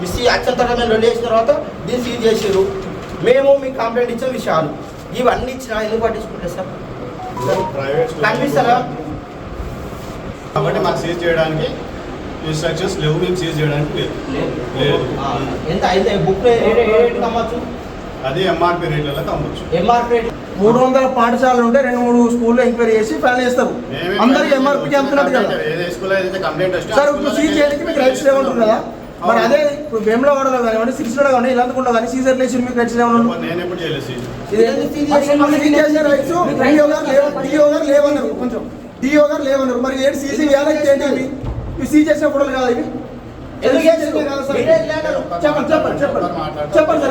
Me see వచ్చిన తర్వాత మేము రెండు వేసిన తర్వాత దీన్ని సీజ్ చేసారు మేము మీకు కంప్లైంట్ ఇచ్చిన విషయాలు ఇవన్నీ ఇచ్చిన ఎందుకు పట్టించుకుంటారు సార్? కనిపిస్తారా కాబట్టి మాకు సీజ్ చేయడానికి ఇన్స్ట్రక్షన్స్ లేవు మేము సీజ్ చేయడానికి లేదు. లేదు. ఎంత అయితే బుక్ రేట్ అమ్మచ్చు? అది ఎంఆర్పి రేట్లలో అమ్మొచ్చు. ఎంఆర్పీ రేట్ మూడు వందల పాఠశాలలు ఉంటే రెండు మూడు స్కూల్లో ఎంక్వైరీ చేసి ఫైనల్ చేస్తారు. మేమే అందరికి ఎంఆర్పీకి అంటున్నట్టు కదా. ఏ స్కూల్ అయితే కంప్లైంట్ వస్తే సార్ ఇప్పుడు సీజ్ చేయడానికి మీకు రైట్స్ లేవంటారు కదా మరి అదే ఇప్పుడు వేములవాడలో కానివ్వండి సిరిసిలో కానీ ఇలాంటికుండా కానీ సీజర్ లేచి మీకు రైట్స్ లేవన్నారు నేను ఎప్పుడు చేయలేదు లేవన్నారు కొంచెం. డిఓ గారు లేవన్నారు. మరి ఏంటి సీసీ వేయాలంటే ఏంటి ఇవి ఇవి సీజ్ చేసిన ఫోటోలు కదా ఇవి. చెప్పండి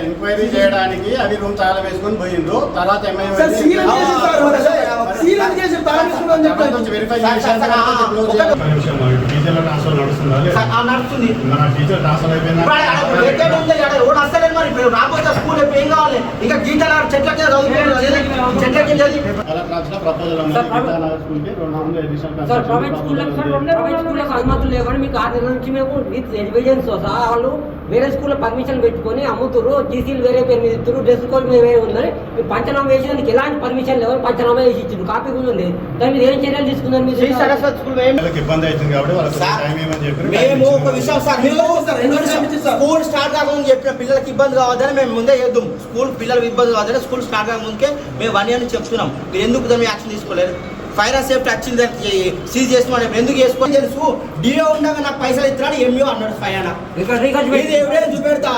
ఎంక్వైరీ చేయడానికి అవి రూమ్ తాళం వేసుకొని పోయిండ్రు. తర్వాత నడుస్తుందా మరి ఇప్పుడు రాబోతే స్కూల్ ఏం కావాలి ఇంకా గీతలు చెట్ల కింద చదువుకుంటారు చెట్ల కింద సార్, ప్రైవేట్- స్కూళ్ళకి సార్. ప్రైవేట్ స్కూళ్ళకి అనుమతులు లేవని మీకు ఆరు నెలల నుంచి మేము విత్ ఎవిడెన్స్తో సహా వాళ్ళు వేరే స్కూల్లో పర్మిషన్ పెట్టుకొని అమ్ముతురు జీసీలు వేరే పేరు మీద ఇస్తారు డ్రెస్ కోడ్ మీద వేరే ఉందని మీరు పంచనామా వేసేందుకు ఎలాంటి పర్మిషన్ లేవని పంచనామా వేసి ఇచ్చింది కాపీ కూడా ఉంది దాని మీద ఏం చర్యలు తీసుకున్నారు మీరు ఇబ్బంది అవుతుంది కాబట్టి వాళ్ళకి సార్, టైం ఏమని చెప్పి మేము ఒక విషయం సార్ మీరు సార్, ఎన్నో విషయం ఇచ్చింది సార్. స్కూల్ స్టార్ట్ కాకముందు చెప్పిన పిల్లలకి ఇబ్బంది కావద్దని మేము ముందే చేద్దాం స్కూల్ పిల్లలకి ఇబ్బంది కావద్దని స్కూల్ స్టార్ట్ కాకముందుకే మేము వన్ ఇయర్ నుంచి చెప్తున్నాం. మీరు ఎందుకు దాన్ని యాక్షన్ తీసుకోలేదు? ఫైర్ అండ్ సేఫ్టీ వచ్చింది సీజ్ చేస్తున్నాం ఇప్పుడు ఎందుకు చేసుకొని తెలుసు? డిఓ ఉండగా నాకు పైసలు ఇస్తున్నాడు ఎంఈఓ అన్నాడు అన్న. ఇది ఎవిడెన్స్ చూపెడతా?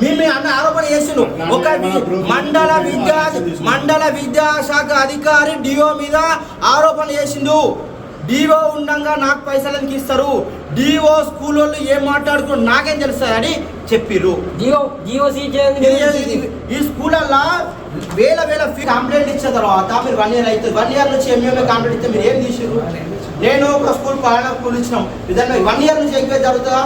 మీ మీ అన్న ఆరోపణ చేసిండు. ఒక మండల విద్యా మండల విద్యాశాఖ అధికారి డిఓ మీద ఆరోపణ చేసిండు. డిఓ ఉండంగా నాకు పైసలు ఎందుకు ఇస్తారు? డిఓ స్కూల్ వాళ్ళు ఏం మాట్లాడుకున్నారు నాకేం తెలుస్తుంది అని చెప్పిర్రు. జియో జియో సీజ్ చేయండి ఇది- ఇది- ఈ స్కూలల్లో వేల వేల ఫీ కంప్లైంట్ ఇచ్చిన తర్వాత మీరు వన్ ఇయర్ అవుతుంది వన్ ఇయర్ నుంచి ఎంఏ కంప్లైంట్ ఇస్తే మీరు ఏం తీసిర్రు నేను ఒక స్కూల్ పాలన స్కూల్ ఇచ్చినాం. ఇదన్నా వన్ ఇయర్ నుంచి ఎంక్వైరీ జరుగుతుందా?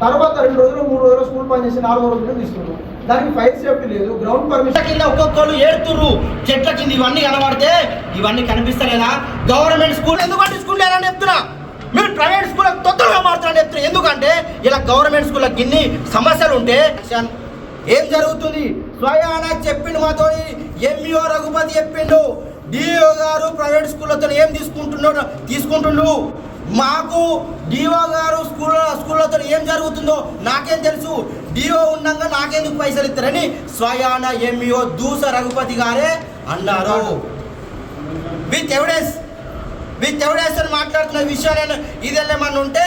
తర్వాత రెండు రోజులు మూడు రోజులు స్కూల్ పని చేసి నాలుగో రోజులు తీసుకున్నాం. దానికి ఫైర్ సేఫ్టీ లేదు గ్రౌండ్ పర్మిషన్ కింద ఒక్కొక్కరు ఏడుతుర్రు. చెట్ల కింద ఇవన్నీ కనబడితే ఇవన్నీ కనిపిస్తలేదా? గవర్నమెంట్ స్కూల్ ఎందుకు పట్టించుకుంటే అని చెప్తున్నా. మీరు ప్రైవేట్ స్కూల్ తొందరగా మారుతారని చెప్తున్నారు. ఎందుకంటే ఇలా గవర్నమెంట్ స్కూళ్ళకి ఇన్ని సమస్యలు ఉంటే ఏం జరుగుతుంది? స్వయాన చెప్పిండు మాతో ఎంఈఓ రఘుపతి చెప్పిండు. డిఓ గారు ప్రైవేట్ స్కూళ్ళతో ఏం తీసుకుంటున్నాడు తీసుకుంటుండు. మాకు డిఓ గారు స్కూల్ స్కూళ్ళతో ఏం జరుగుతుందో నాకేం తెలుసు. డిఓ ఉండగా నాకెందుకు పైసలు ఇస్తారని స్వయాన ఎంఈఓ దూస రఘుపతి గారే అన్నారు. విత్ ఎవిడెన్స్ విత్ ఎవిడెన్స్ అని మాట్లాడుతున్న విషయాలు ఇదేమన్నా ఉంటే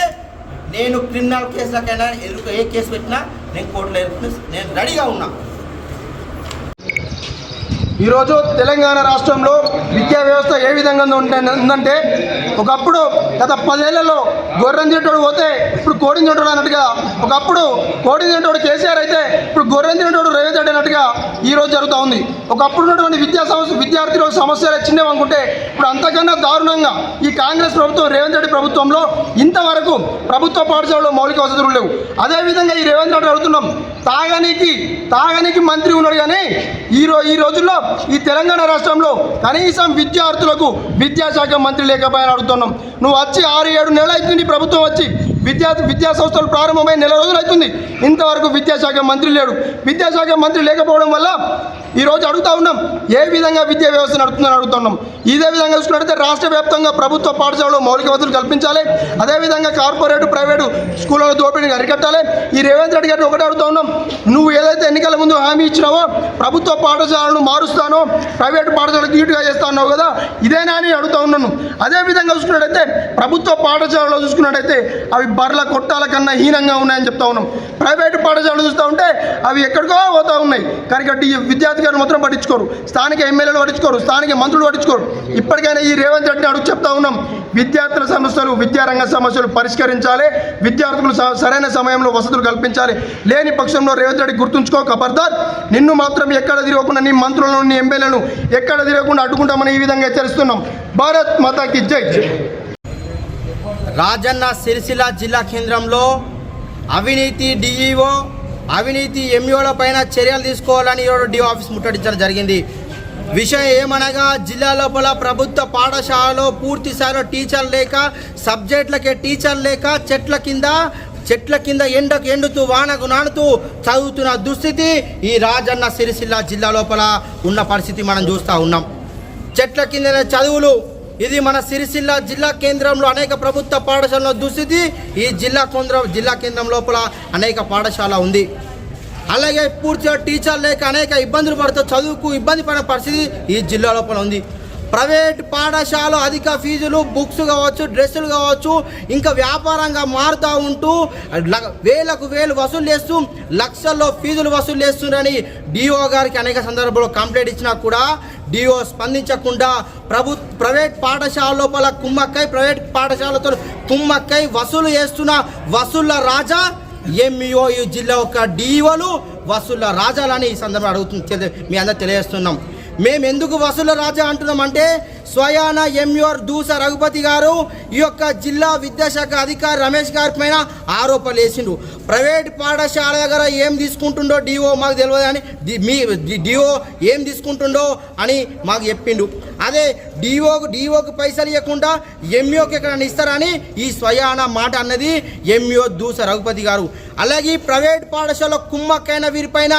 నేను క్రిమినల్ కేసులకైనా ఎదురు ఏ కేసు పెట్టినా నేను కోర్టులో నేను రెడీగా ఉన్నా. ఈరోజు తెలంగాణ రాష్ట్రంలో విద్యా వ్యవస్థ ఏ విధంగా ఉంటే- ఉందంటే ఒకప్పుడు గత పదేళ్ళలో గొర్రెం తింటోడు పోతే ఇప్పుడు కోడిని తింటోడు అన్నట్టుగా ఒకప్పుడు కోడిని తింటోడు కేసీఆర్ అయితే ఇప్పుడు గొర్రెం తింటోడు రేవంత్ రెడ్డి అన్నట్టుగా ఈరోజు జరుగుతూ ఉంది. ఒకప్పుడు ఉన్నటువంటి విద్యా సమస్య విద్యార్థుల సమస్యలు చిన్నవి అనుకుంటే ఇప్పుడు అంతకన్నా దారుణంగా ఈ కాంగ్రెస్ ప్రభుత్వం రేవంత్ రెడ్డి ప్రభుత్వంలో ఇంతవరకు ప్రభుత్వ పాఠశాలలో మౌలిక వసతులు లేవు. అదేవిధంగా ఈ రేవంత్ రెడ్డి అడుగుతున్నాం తాగనీకి తాగనీకి మంత్రి ఉన్నాడు కానీ ఈ రో ఈ రోజుల్లో ఈ తెలంగాణ రాష్ట్రంలో కనీసం విద్యార్థులకు విద్యాశాఖ మంత్రి లేకపోయాని అడుగుతున్నాం నువ్వు వచ్చి ఆరు ఏడు నెలలు అవుతుంది ప్రభుత్వం వచ్చి విద్యా విద్యా సంస్థలు ప్రారంభమై నెల రోజులు అవుతుంది ఇంతవరకు విద్యాశాఖ మంత్రి లేడు. విద్యాశాఖ మంత్రి లేకపోవడం వల్ల ఈరోజు అడుగుతూ అడుగుతా ఉన్నాం ఏ విధంగా విద్యా వ్యవస్థ నడుస్తుందని అడుగుతున్నాం. ఇదే విధంగా చూసుకున్నట్లయితే రాష్ట్ర వ్యాప్తంగా ప్రభుత్వ పాఠశాలలో మౌలిక వసతులు కల్పించాలి. అదేవిధంగా కార్పొరేట్ ప్రైవేటు స్కూళ్ళలో దోపిడీని అరికట్టాలి. ఈ రేవంత్ రెడ్డి గారిని ఒకటే అడుగుతా ఉన్నాం నువ్వు ఏదైతే ఎన్నికల ముందు హామీ ఇచ్చినావో ప్రభుత్వ పాఠశాలను మారుస్తానో ప్రైవేట్ పాఠశాలకు ఈటుగా చేస్తా ఉన్నావు కదా ఇదేనా అని అడుగుతా ఉన్నాను. అదేవిధంగా చూసుకున్నట్టయితే ప్రభుత్వ పాఠశాలలో చూసుకున్నట్టయితే అవి బర్ల కొట్టాల కన్నా హీనంగా ఉన్నాయని చెప్తా ఉన్నాం. ప్రైవేటు పాఠశాలలు చూస్తూ ఉంటే అవి ఎక్కడికో పోతూ ఉన్నాయి. కానీ విద్యార్థి ఈ మాత్రం పట్టించుకోరు. స్థానిక ఎమ్మెల్యేలు పట్టించుకోరు స్థానిక మంత్రులు పట్టించుకోరు. ఇప్పటికైనా ఈ రేవంత్ రెడ్డి అడుగు చెప్తా ఉన్నాం. విద్యార్థుల సమస్యలు విద్యారంగ సమస్యలు పరిష్కరించాలి. విద్యార్థులు స- సరైన సమయంలో వసతులు కల్పించాలి. లేని పక్షంలో రేవంత్ రెడ్డి గుర్తుంచుకో ఖబర్దార్ నిన్ను మాత్రం ఎక్కడ తిరగకుండా నీ మంత్రులను నీ ఎమ్మెల్యేలను ఎక్కడ తిరగకుండా అడ్డుకుంటామని ఈ విధంగా హెచ్చరిస్తున్నాం. భారత్ మాతాకి జై. రాజన్న సిరిసిల్ల జిల్లా కేంద్రంలో అవినీతి డిఈఓ అవినీతి ఎంఈఓల పైన చర్యలు తీసుకోవాలని ఈరోజు డిఓ ఆఫీస్ ముట్టడించడం జరిగింది. విషయం ఏమనగా జిల్లా లోపల ప్రభుత్వ పాఠశాలలో పూర్తి స్థాయిలో టీచర్ లేక సబ్జెక్టులకే టీచర్ లేక చెట్ల కింద చెట్ల కింద ఎండకు ఎండుతూ వానకు నానుతూ చదువుతున్న దుస్థితి ఈ రాజన్న సిరిసిల్ల జిల్లా లోపల ఉన్న పరిస్థితి మనం చూస్తూ ఉన్నాం. చెట్ల కింద చదువులు ఇది మన సిరిసిల్ల జిల్లా కేంద్రంలో అనేక ప్రభుత్వ పాఠశాలలో దుస్థితి ఈ జిల్లా కేంద్రం జిల్లా కేంద్రం లోపల అనేక పాఠశాల ఉంది. అలాగే పూర్తిగా టీచర్ లేక అనేక ఇబ్బందులు పడుతూ చదువుకు ఇబ్బంది పడిన పరిస్థితి ఈ జిల్లా లోపల ఉంది. ప్రైవేట్ పాఠశాల అధిక ఫీజులు బుక్స్ కావచ్చు డ్రెస్సులు కావచ్చు ఇంకా వ్యాపారంగా మారుతూ ఉంటూ ల- వేలకు వేలు వసూలు చేస్తూ లక్షల్లో ఫీజులు వసూలు చేస్తున్నారని డిఓ గారికి అనేక సందర్భాల్లో కంప్లైంట్ ఇచ్చినా కూడా డిఓ స్పందించకుండా ప్రభు ప్రైవేట్ పాఠశాల లోపల కుమ్మక్కై ప్రైవేట్ పాఠశాలతో కుమ్మక్కై వసూలు చేస్తున్న వసూళ్ళ రాజా ఎంఈఓ ఈ జిల్లా యొక్క డిఓలు వసూళ్ళ రాజాలని ఈ సందర్భంగా అడుగుతుంది మీ అందరు తెలియజేస్తున్నాం. మేము ఎందుకు వసూళ్ళ రాజా అంటున్నామంటే స్వయాన ఎంయూఆర్ దూస రఘుపతి గారు ఈ యొక్క జిల్లా విద్యాశాఖ అధికారి రమేష్ గారి పైన ఆరోపణలు వేసిండు ప్రైవేట్ పాఠశాల దగ్గర ఏం తీసుకుంటుండో డిఓ మాకు తెలియదు అని మీ డిఓ ఏం తీసుకుంటుండో అని మాకు చెప్పిండు. అదే డిఓకు డిఓకి పైసలు ఇవ్వకుండా ఎంఈఓకి ఎక్కడ ఇస్తారని ఈ స్వయాన మాట అన్నది ఎంఈఓ దూస రఘుపతి గారు. అలాగే ఈ ప్రైవేట్ పాఠశాల కుమ్మక్కైన వీరిపైన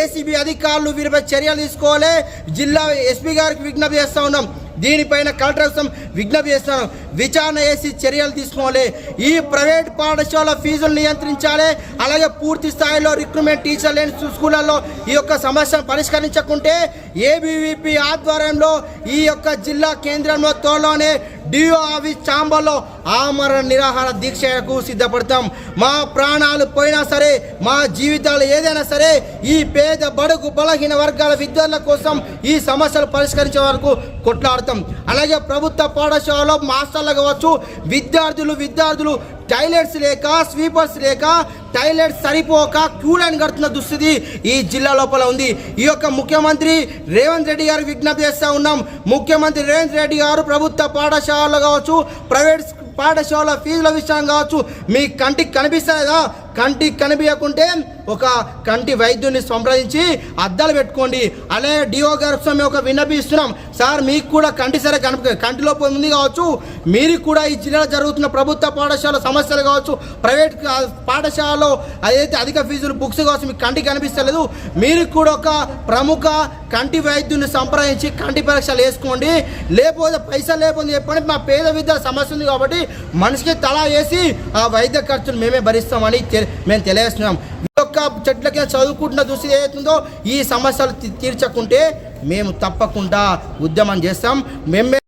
ఏసీబీ అధికారులు వీరిపై చర్యలు తీసుకోవాలి. జిల్లా ఎస్పీ గారికి విజ్ఞప్తి చేస్తూ ఉన్నాం. దీనిపైన కలెక్టర్ కోసం విజ్ఞప్తి చేస్తున్నాం విచారణ చేసి చర్యలు తీసుకోవాలి. ఈ ప్రైవేట్ పాఠశాల ఫీజులు నియంత్రించాలి. అలాగే పూర్తి స్థాయిలో రిక్రూట్మెంట్ టీచర్ లేని స్కూళ్ళల్లో ఈ యొక్క సమస్యను పరిష్కరించకుంటే ఏబీవీపీ ఆధ్వర్యంలో ఈ యొక్క జిల్లా కేంద్రంలో త్వరలోనే డిఓ ఆఫీస్ చాంబర్లో ఆమరణ నిరాహార దీక్షకు సిద్ధపడతాం. మా ప్రాణాలు పోయినా సరే మా జీవితాలు ఏదైనా సరే ఈ పేద బడుగు బలహీన వర్గాల విద్యార్థుల కోసం ఈ సమస్యలు పరిష్కరించే వరకు కొట్లాడతాం. అలాగే ప్రభుత్వ పాఠశాలలో మాస్టర్లు కావచ్చు విద్యార్థులు విద్యార్థులు టాయిలెట్స్ లేక స్వీపర్స్ లేక టైలెట్స్ సరిపోక క్యూ లైన్ కడుతున్న దుస్థితి ఈ జిల్లా లోపల ఉంది. ఈ యొక్క ముఖ్యమంత్రి రేవంత్ రెడ్డి గారు విజ్ఞప్తి చేస్తూ ఉన్నాం. ముఖ్యమంత్రి రేవంత్ రెడ్డి గారు ప్రభుత్వ పాఠశాలలో కావచ్చు ప్రైవేట్ పాఠశాల ఫీజుల విషయం కావచ్చు మీ కంటికి కనిపిస్తలేదా? కంటికి కనిపించకుంటే ఒక కంటి వైద్యుని సంప్రదించి అద్దాలు పెట్టుకోండి. అలాగే డిఓ గారి మేము ఒక విన్నపిస్తున్నాం. సార్ మీకు కూడా కంటి సరే కనిపి కంటిలో ఉంది కావచ్చు. మీరు కూడా ఈ జిల్లాలో జరుగుతున్న ప్రభుత్వ పాఠశాల సమస్యలు కావచ్చు. ప్రైవేట్ పాఠశాలలో అదైతే అధిక ఫీజులు బుక్స్ కావచ్చు మీకు కంటికి కనిపిస్తలేదు. మీరు కూడా ఒక ప్రముఖ కంటి వైద్యుని సంప్రదించి కంటి పరీక్షలు వేసుకోండి. లేకపోతే పైసలు లేకపోతే చెప్పండి మా పేద విద్య సమస్య ఉంది కాబట్టి మనిషికి తలా వేసి ఆ వైద్య ఖర్చును మేమే భరిస్తామని తె- మేము తెలియజేస్తున్నాం. ఈ యొక్క చెట్ల కింద చదువుకుంటున్న దృష్టి ఏదైతుందో ఈ సమస్యలు తీర్చకుంటే మేము తప్పకుండా ఉద్యమం చేస్తాం. మేమే